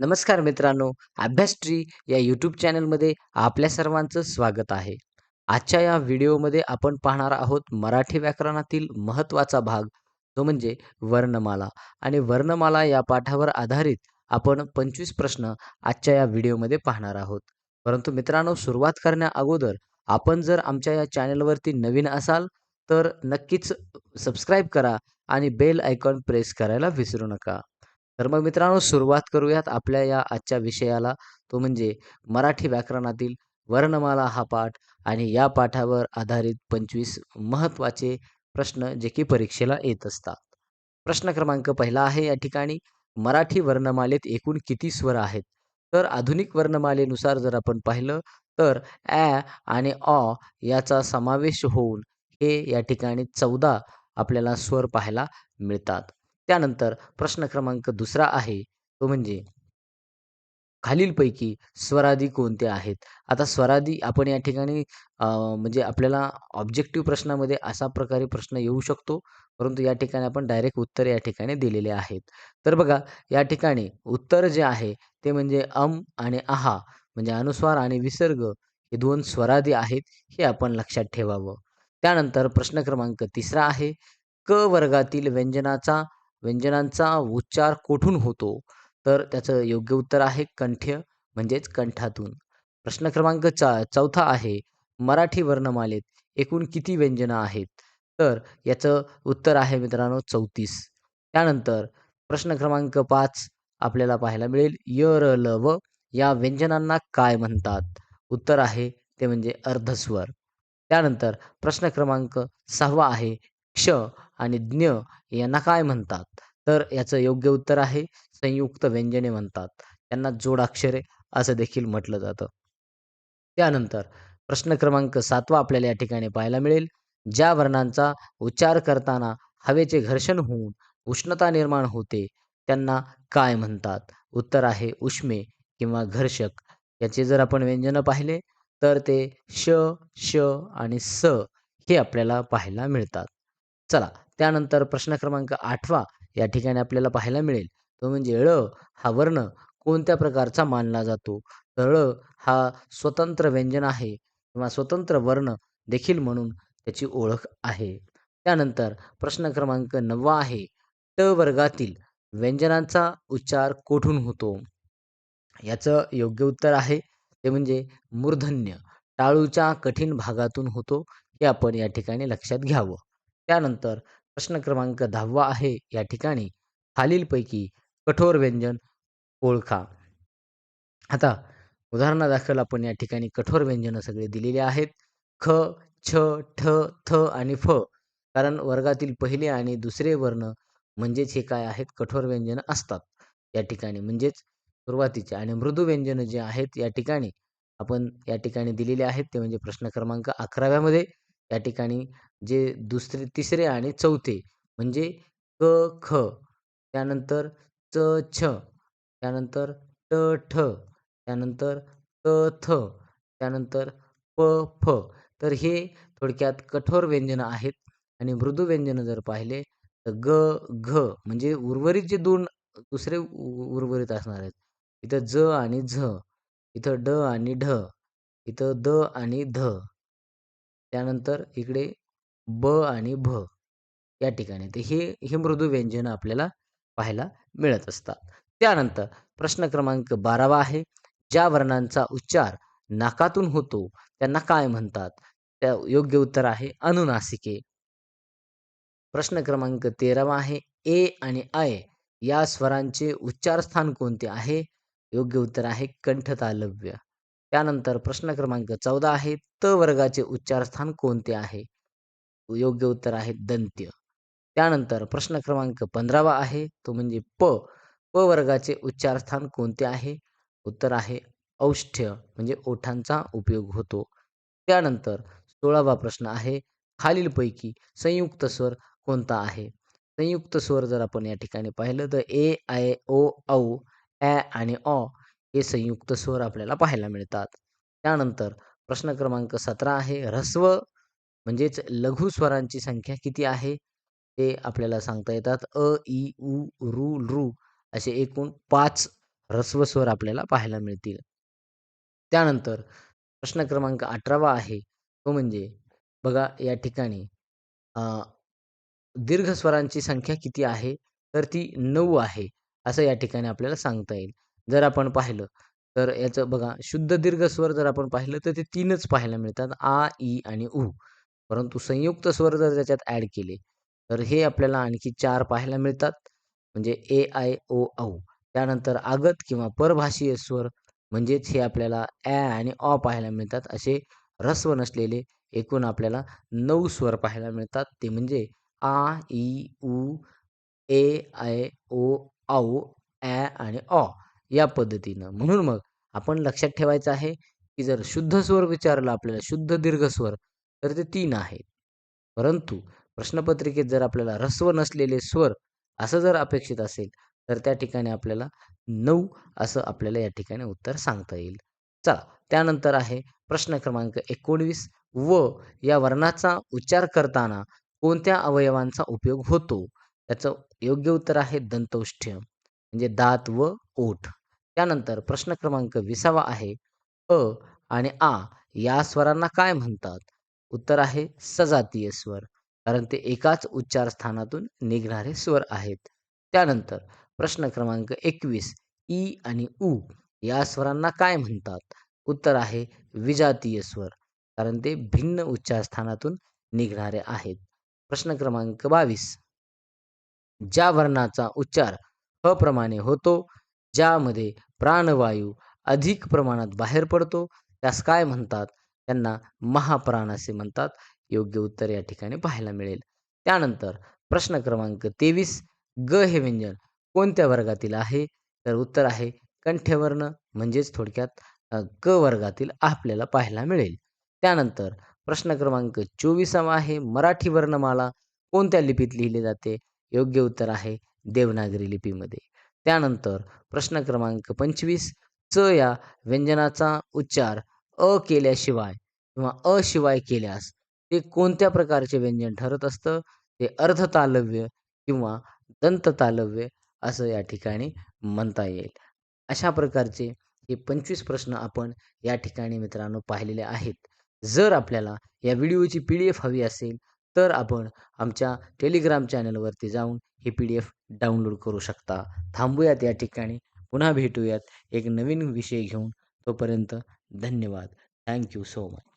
नमस्कार मित्रांनो, अभ्यास ट्री या यूट्यूब चॅनलमध्ये आपल्या सर्वांचं स्वागत आहे. आजच्या या व्हिडिओमध्ये आपण पाहणार आहोत मराठी व्याकरणातील महत्त्वाचा भाग, तो म्हणजे वर्णमाला आणि वर्णमाला या पाठावर आधारित आपण 25 प्रश्न आजच्या या व्हिडिओमध्ये पाहणार आहोत. परंतु मित्रांनो, सुरुवात करण्या अगोदर आपण जर आमच्या या चॅनलवरती नवीन असाल, तर नक्कीच सबस्क्राईब करा आणि बेल आयकॉन प्रेस करायला विसरू नका. तर मग मित्रांनो सुरुवात करूयात आपल्या या आजच्या विषयाला तो म्हणजे मराठी व्याकरणातील वर्णमाला हा पाठ आणि या पाठावर आधारित 25 महत्त्वाचे प्रश्न जे की परीक्षेला येत असतात. प्रश्न क्रमांक पहिला आहे या ठिकाणी मराठी वर्णमालेत एकूण किती स्वर आहेत? तर आधुनिक वर्णमालेनुसार जर आपण पाहिलं तर ॲ आणि ऑ याचा समावेश होऊन हे या ठिकाणी 14 आपल्याला स्वर पाहायला मिळतात. त्यानंतर प्रश्न क्रमांक दुसरा आहे तो म्हणजे खालीलपैकी स्वरादी कोणते आहेत? आता स्वरादी आपण या ठिकाणी म्हणजे आपल्याला ऑब्जेक्टिव्ह प्रश्नामध्ये अशा प्रकारे प्रश्न येऊ शकतो, परंतु या ठिकाणी आपण डायरेक्ट उत्तर या ठिकाणी दिलेले आहेत. तर बघा या ठिकाणी उत्तर जे आहे ते म्हणजे अम आणि आहा म्हणजे अनुस्वार आणि विसर्ग हे दोन स्वरादी आहेत, हे आपण लक्षात ठेवावं. त्यानंतर प्रश्न क्रमांक तिसरा आहे क वर्गातील व्यंजनाचा व्यंजनांचा उच्चार कोठून होतो? तर त्याचं योग्य उत्तर आहे कंठ्य म्हणजेच कंठातून. प्रश्न क्रमांक चा चौथा आहे मराठी वर्णमालेत एकूण किती व्यंजनं आहेत? तर याचं उत्तर आहे मित्रांनो 34. त्यानंतर प्रश्न क्रमांक पाच आपल्याला पाहायला मिळेल य, र, ल, व या व्यंजनांना काय म्हणतात? उत्तर आहे ते म्हणजे अर्धस्वर. त्यानंतर प्रश्न क्रमांक सहावा आहे क्ष आणि ज्ञ यांना काय म्हणतात? तर याचं योग्य उत्तर आहे संयुक्त व्यंजने म्हणतात. त्यांना जोडाक्षरे असं देखील म्हटलं जातं. त्यानंतर प्रश्न क्रमांक सातवा आपल्याला या ठिकाणी पाहायला मिळेल ज्या वर्णांचा उच्चार करताना हवेचे घर्षण होऊन उष्णता निर्माण होते त्यांना काय म्हणतात? उत्तर आहे उष्मे किंवा घर्षक. याचे जर आपण व्यंजनं पाहिले तर ते श, श आणि स हे आपल्याला पाहायला मिळतात. चला त्यानंतर प्रश्न क्रमांक आठवा या ठिकाणी आपल्याला पाहायला मिळेल तो म्हणजे ळ हा वर्ण कोणत्या प्रकारचा मानला जातो? तर ळ हा स्वतंत्र व्यंजन आहे किंवा स्वतंत्र वर्ण देखील म्हणून त्याची ओळख आहे. त्यानंतर प्रश्न क्रमांक नववा आहे ट वर्गातील व्यंजनांचा उच्चार कोठून होतो? याचं योग्य उत्तर आहे ते म्हणजे मूर्धन्य. टाळूच्या कठीण भागातून होतो हे आपण या ठिकाणी लक्षात घ्यावं. त्यानंतर प्रश्न क्रमांक 10वा आहे या ठिकाणी खालीलपैकी कठोर व्यंजन ओळखा. आता उदाहरणादाखल आपण या ठिकाणी कठोर व्यंजनं सगळे दिलेली आहेत. ख, छ, ठ, थ आणि फ. कारण वर्गातील पहिले आणि दुसरे वर्ण म्हणजेच हे काय आहेत कठोर व्यंजनं असतात या ठिकाणी म्हणजेच सुरुवातीचे आणि मृदू व्यंजनं जे आहेत या ठिकाणी आपण या ठिकाणी दिलेले आहेत ते म्हणजे प्रश्न क्रमांक 11व्यामध्ये या ठिकाणी जे दुसरे, तिसरे आणि चौथे म्हणजे क, ख, त्यानंतर च, छ, त्यानंतर ट, ठ, त्यानंतर त, थ, त्यानंतर प, फ. तर हे थोडक्यात कठोर व्यंजनं आहेत आणि मृदू व्यंजनं जर पाहिले तर ग, घ म्हणजे उर्वरित जे दोन दुसरे उ उर्वरित असणार आहेत. इथं ज आणि झ, इथं ड आणि ढ, इथं द आणि ध. त्यानंतर इकडे ब आणि भ या ठिकाणी. तर हे हे मृदू व्यंजनं आपल्याला पाहायला मिळत असतात. त्यानंतर प्रश्न क्रमांक 12वा आहे ज्या वर्णांचा उच्चार नाकातून होतो त्यांना काय म्हणतात? त्या योग्य उत्तर आहे अनुनासिके. प्रश्न क्रमांक 13वा आहे ए आणि आय या स्वरांचे उच्चारस्थान कोणते आहे? योग्य उत्तर आहे कंठतालव्य. त्यानंतर प्रश्न क्रमांक 14 आहे त वर्गाचे उच्चारस्थान कोणते आहे? योग्य उत्तर आहे दंत्य. त्यानंतर प्रश्न क्रमांक 15वा आहे तो म्हणजे प. प वर्गाचे उच्चारस्थान कोणते आहे? उत्तर आहे औष्ठ्य म्हणजे ओठांचा उपयोग होतो. त्यानंतर 16वा प्रश्न आहे खालीलपैकी संयुक्त स्वर कोणता आहे? संयुक्त स्वर जर आपण या ठिकाणी पाहिलं तर ए, आय ओ, औ, ॲ आणि ऑ हे संयुक्त स्वर आपल्याला पाहायला मिळतात. त्यानंतर प्रश्न क्रमांक 17 आहे ऱ्हस्व म्हणजेच लघु स्वरांची संख्या किती आहे? ते आपल्याला सांगता येतात. अ, इ, उ, ऋ, लृ असे एकूण 5 ऱ्हस्व स्वर आपल्याला पाहायला मिळतील. त्यानंतर प्रश्न क्रमांक 18वा आहे तो म्हणजे बघा या ठिकाणी दीर्घ स्वरांची संख्या किती आहे? तर ती नऊ आहे, असं या ठिकाणी आपल्याला सांगता येईल. जर आपण पाहिलं तर याचं बघा शुद्ध दीर्घ स्वर जर आपण पाहिलं तर ते तीनच पाहायला मिळतात आ, इ आणि उ. परंतु संयुक्त स्वर जर त्याच्यात ॲड केले तर हे आपल्याला आणखी चार पाहायला मिळतात. म्हणजे ए, आय, ओ, औ. त्यानंतर आगत किंवा परभाषीय स्वर म्हणजेच हे आपल्याला ॲ आणि ऑ पाहायला मिळतात. असे ऱ्हस्व नसलेले एकूण आपल्याला नऊ स्वर पाहायला मिळतात. ते म्हणजे आ, ई ऊ ए, आय ओ, औ, ॲ आणि ऑ या पद्धतीनं. म्हणून मग आपण लक्षात ठेवायचं आहे, की जर शुद्ध स्वर विचारला आपल्याला शुद्ध दीर्घ स्वर तर ते तीन आहेत. परंतु प्रश्नपत्रिकेत जर आपल्याला ऱ्हस्व नसलेले स्वर असं जर अपेक्षित असेल तर त्या ठिकाणी आपल्याला नऊ असं आपल्याला या ठिकाणी उत्तर सांगता येईल. चला त्यानंतर आहे प्रश्न क्रमांक 19 व या वर्णाचा उच्चार करताना कोणत्या अवयवांचा उपयोग होतो? त्याचं योग्य उत्तर आहे दंतौष्ठ्य म्हणजे दात व ओठ. त्यानंतर प्रश्न क्रमांक 20वा आहे अ आणि आ या स्वरांना काय म्हणतात? उत्तर आहे सजातीय स्वर. कारण ते एकाच उच्चार स्थानातून निघणारे स्वर आहेत. त्यानंतर प्रश्न क्रमांक 21 इ आणि उ या स्वरांना काय म्हणतात? उत्तर आहे विजातीय स्वर. कारण ते भिन्न उच्चार स्थानातून निघणारे आहेत. प्रश्न क्रमांक 22 ज्या वर्णाचा उच्चार ह प्रमाणे होतो, ज्यामध्ये प्राणवायू अधिक प्रमाणात बाहेर पडतो, त्यास काय म्हणतात? त्यांना महाप्राण असे म्हणतात. योग्य उत्तर या ठिकाणी पाहायला मिळेल. त्यानंतर प्रश्न क्रमांक 23 ग हे व्यंजन कोणत्या वर्गातील आहे? तर उत्तर आहे कंठ्यवर्ण म्हणजेच थोडक्यात क वर्गातील आपल्याला पाहायला मिळेल. त्यानंतर प्रश्न क्रमांक 24वा आहे मराठी वर्णमाला कोणत्या लिपीत लिहिली जाते? योग्य उत्तर आहे देवनागरी लिपीमध्ये. त्यानंतर प्रश्न क्रमांक 25 च या व्यंजनाचा उच्चार अ केल्याशिवाय किंवा अ शिवाय केल्यास ते कोणत्या प्रकारचे व्यंजन ठरत असतं? ते अर्धतालव्य किंवा दंततालव्य असं या ठिकाणी म्हणता येईल. अशा प्रकारचे हे 25 प्रश्न आपण या ठिकाणी मित्रांनो पाहिलेले आहेत. जर आपल्याला या व्हिडिओची पी-डी-एफ हवी असेल तर आपण आमच्या टेलिग्राम चॅनलवरती जाऊन ही पी-डी-एफ डाउनलोड करू शकता. थांबूयात या ठिकाणी. पुन्हा भेटूयात एक नवीन विषय घेऊन. तोपर्यंत धन्यवाद. Thank you so much.